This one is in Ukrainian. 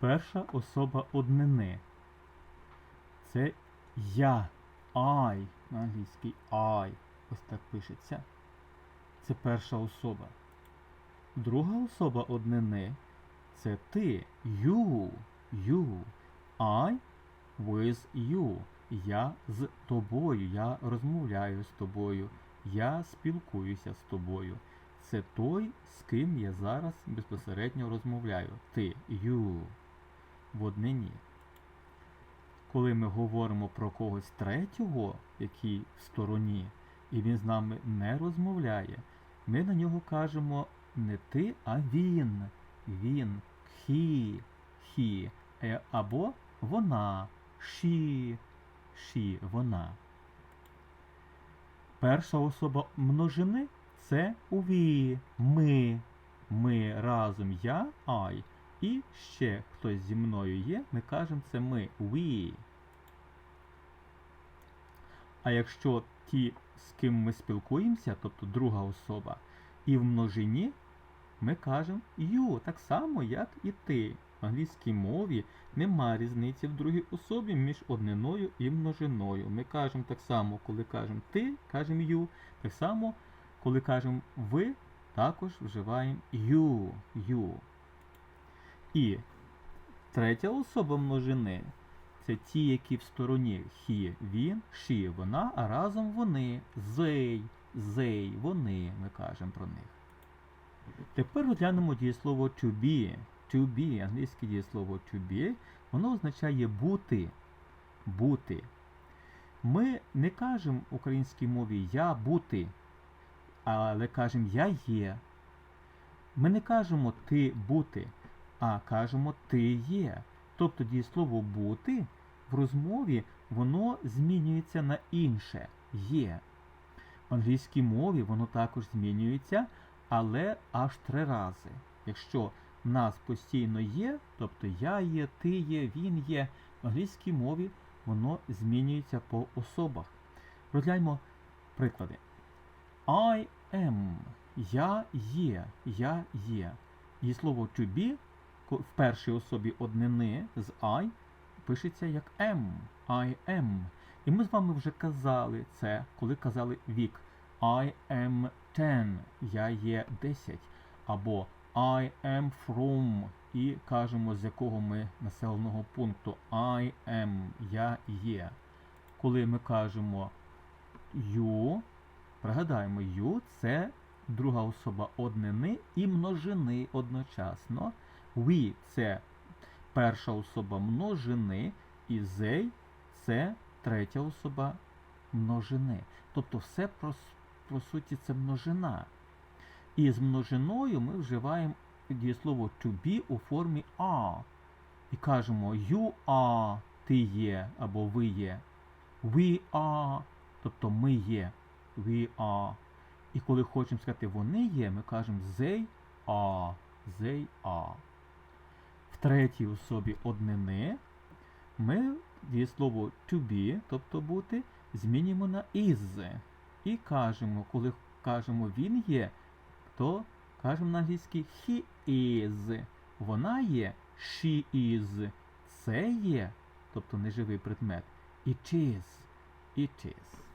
Перша особа однини. Це я. I. На англійській I. Ось так пишеться. Це перша особа. Друга особа однини це ти. You. You. I with you. Я з тобою. Я розмовляю з тобою. Я спілкуюся з тобою. Це той, з ким я зараз безпосередньо розмовляю. Ти. You. В однині. Коли ми говоримо про когось третього, який в стороні, і він з нами не розмовляє, ми на нього кажемо не ти, а він. Він. He. He. Е, Або вона. She. She. Вона. Перша особа множини це we. Ми. Ми разом я, I. І ще хтось зі мною є, ми кажемо це ми. We. А якщо ті, з ким ми спілкуємося, тобто друга особа, і в множині, ми кажемо you, так само, як і ти. В англійській мові нема різниці в другій особі між одниною і множиною. Ми кажемо так само, коли кажемо ти, кажемо you. Так само, коли кажемо ви, також вживаємо you. you. І третя особа множини це ті, які в стороні he, він, she, вона, а разом вони they, they, вони, ми кажемо про них. Тепер розглянемо дієслово to be. To be, англійське дієслово to be, воно означає бути. Бути. Ми не кажемо в українській мові я бути, але кажемо я є. Ми не кажемо ти бути, а кажемо ти є. Тобто дієслово бути в розмові воно змінюється на інше є. В англійській мові воно також змінюється, але аж три рази. Якщо нас постійно є, тобто я є, ти є, він є, в англійській мові воно змінюється по особах. Розгляньмо приклади. I am. Я є. Я є. І слово to be в першій особі однини з I пишеться як am. I am. І ми з вами вже казали це, коли казали вік. I am 10. Я є 10. Або I am from. І кажемо, з якого ми населеного пункту. I am. Я є. Коли ми кажемо you, пригадаємо, you це друга особа однини і множини одночасно. We це перша особа множини, і they це третя особа множини. Тобто все про, по суті це множина. І з множиною ми вживаємо дієслово to be у формі are. І кажемо you are, ти є, або ви є. We are, тобто ми є. We are. І коли хочемо сказати вони є, ми кажемо they are. They are. Третій особі однини ми дієслово to be, тобто бути, змінюємо на is. І кажемо, коли кажемо він є, то кажемо на англійській he is. Вона є she is. Це є, тобто неживий предмет. It is. It is.